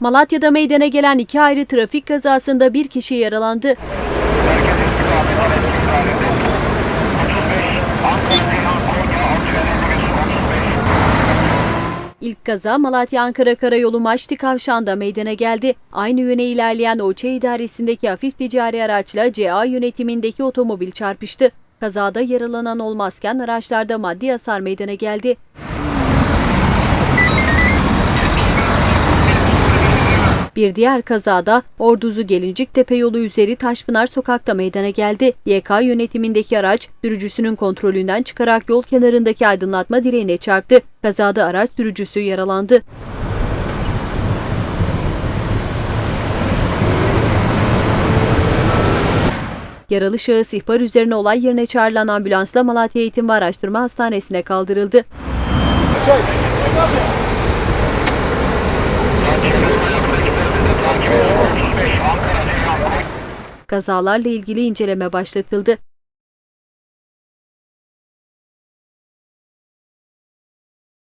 Malatya'da meydana gelen iki ayrı trafik kazasında bir kişi yaralandı. İlk kaza Malatya-Ankara Karayolu Maçlı Kavşağı'nda meydana geldi. Aynı yöne ilerleyen OÇE idaresindeki hafif ticari araçla CA yönetimindeki otomobil çarpıştı. Kazada yaralanan olmazken araçlarda maddi hasar meydana geldi. Bir diğer kazada Orduzu Gelinciktepe yolu üzeri Taşpınar sokakta meydana geldi. YK yönetimindeki araç sürücüsünün kontrolünden çıkarak yol kenarındaki aydınlatma direğine çarptı. Kazada araç sürücüsü yaralandı. Yaralı şahıs ihbar üzerine olay yerine çağrılan ambulansla Malatya Eğitim ve Araştırma Hastanesi'ne kaldırıldı. Kazalarla ilgili inceleme başlatıldı.